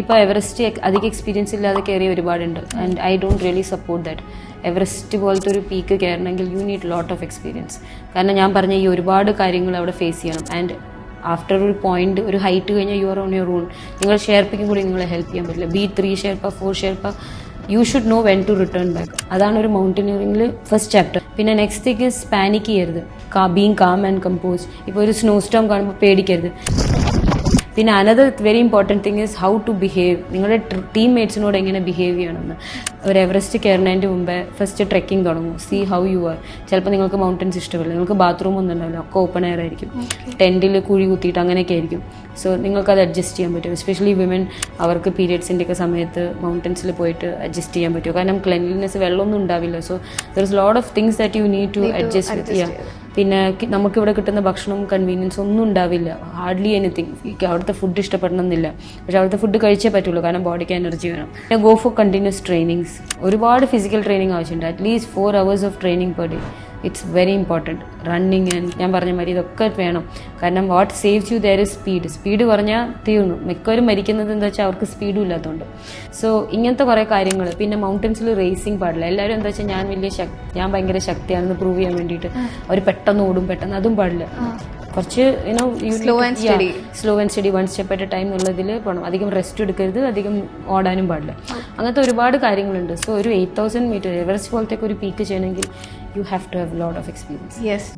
ഇപ്പോൾ എവറസ്റ്റ് അധികം എക്സ്പീരിയൻസ് ഇല്ലാതെ കയറിയ ഒരുപാടുണ്ട്. And I don't really support that Everest പോലത്തെ ഒരു peak കയറണമെങ്കിൽ you need lot of experience കാരണം ഞാൻ പറഞ്ഞ ഈ ഒരുപാട് കാര്യങ്ങൾ അവിടെ ഫേസ് ചെയ്യണം. ആൻഡ് ആഫ്റ്റർ ഒരു പോയിന്റ് ഒരു ഹൈറ്റ് കഴിഞ്ഞാൽ you are on your own നിങ്ങൾ ഷെയർപ്പിക്കും കൂടി നിങ്ങളെ ഹെൽപ്പ് ചെയ്യാൻ പറ്റില്ല. Be three Sherpa four Sherpa you should know when to return back അതാണ് ഒരു മൗണ്ടനിയറിംഗിൽ ഫസ്റ്റ് ചാപ്റ്റർ പിന്നെ നെക്സ്റ്റ് ഇസ് പാനിക് ചെയ്യരുത്. കാ ബീങ് കാം ആൻഡ് കമ്പോസ് ഇപ്പോൾ ഒരു സ്നോ സ്റ്റോം കാണുമ്പോൾ പേടിക്കരുത്. പിന്നെ another very important thing is how to behave നിങ്ങളുടെ ടീം മേറ്റ്സിനോട് എങ്ങനെ ബിഹേവ് ചെയ്യണമെന്ന്. ഒരു എവറസ്റ്റ് കയറുന്നതിന്റെ മുമ്പേ ഫസ്റ്റ് ട്രെക്കിംഗ് തുടങ്ങും. സി ഹൗ യു ആർ ചിലപ്പോൾ നിങ്ങൾക്ക് മൗണ്ടൻസ് ഇഷ്ടമില്ല നിങ്ങൾക്ക് ബാത്റൂം ഒന്നും ഉണ്ടാവില്ല ഒക്കെ ഓപ്പൺ എയർ ആയിരിക്കും. ടെന്റിൽ കുഴി കുത്തിയിട്ട് അങ്ങനെയൊക്കെ ആയിരിക്കും. സോ നിങ്ങൾക്ക് അത് അഡ്ജസ്റ്റ് ചെയ്യാൻ പറ്റും. എസ്പെഷ്യലി വിമൻ അവർക്ക് പീരിയഡ്സിന്റെ ഒക്കെ സമയത്ത് മൗണ്ടൻസിൽ പോയിട്ട് അഡ്ജസ്റ്റ് ചെയ്യാൻ പറ്റും. കാരണം ക്ലെൻലിനെസ് വെള്ളമൊന്നും ഉണ്ടാവില്ല. So there is load of things that you need to adjust ചെയ്യാം. പിന്നെ നമുക്കിവിടെ കിട്ടുന്ന ഭക്ഷണവും കൺവീനിയൻസ് ഒന്നും ഉണ്ടാവില്ല. ഹാർഡ്ലി എനിത്തിങ് അവിടുത്തെ ഫുഡ് ഇഷ്ടപ്പെടണമെന്നില്ല. പക്ഷെ അവിടുത്തെ ഫുഡ് കഴിച്ചേ പറ്റുള്ളൂ. കാരണം ബോഡിക്ക് എനർജി വേണം. പിന്നെ ഗോ ഫോർ കണ്ടിന്യൂസ് ട്രെയിനിങ്സ് ഒരുപാട് ഫിസിക്കൽ ട്രെയിനിങ് ആവശ്യമുണ്ട്. At least four hours of training per day it's very important running and ഞാൻ പറഞ്ഞ മാതിരി ഇതൊക്കെ വേണം. കാരണം what saves you there is speed speed പറഞ്ഞാൽ തീർന്നു. മിക്കവരും മരിക്കുന്നത് എന്താ വെച്ചാൽ അവർക്ക് സ്പീഡും ഇല്ലാത്തതുകൊണ്ട് സോ ഇങ്ങനത്തെ കുറേ കാര്യങ്ങൾ പിന്നെ മൗണ്ടൻസിൽ റേസിംഗ് പാടില്ല. എല്ലാവരും എന്താ വെച്ചാൽ ഞാൻ വലിയ ശക്തി ഞാൻ ഭയങ്കര ശക്തിയാണെന്ന് പ്രൂവ് ചെയ്യാൻ വേണ്ടിയിട്ട് അവർ പെട്ടെന്ന് ഓടും പെട്ടെന്ന് അതും പാടില്ല. കുറച്ച് you know slow and steady slow and steady one step at a time എന്നുള്ളതിൽ പോകണം അധികം റെസ്റ്റ് എടുക്കരുത്. അധികം ഓടാനും പാടില്ല. അങ്ങനത്തെ ഒരുപാട് കാര്യങ്ങളുണ്ട്. സോ ഒരു എയ്റ്റ് തൗസൻഡ് മീറ്റർ എവറസ്റ്റ് പോലത്തെ ഒരു പീക്ക് ചെയ്യണമെങ്കിൽ you have to have a lot of experience. Yes.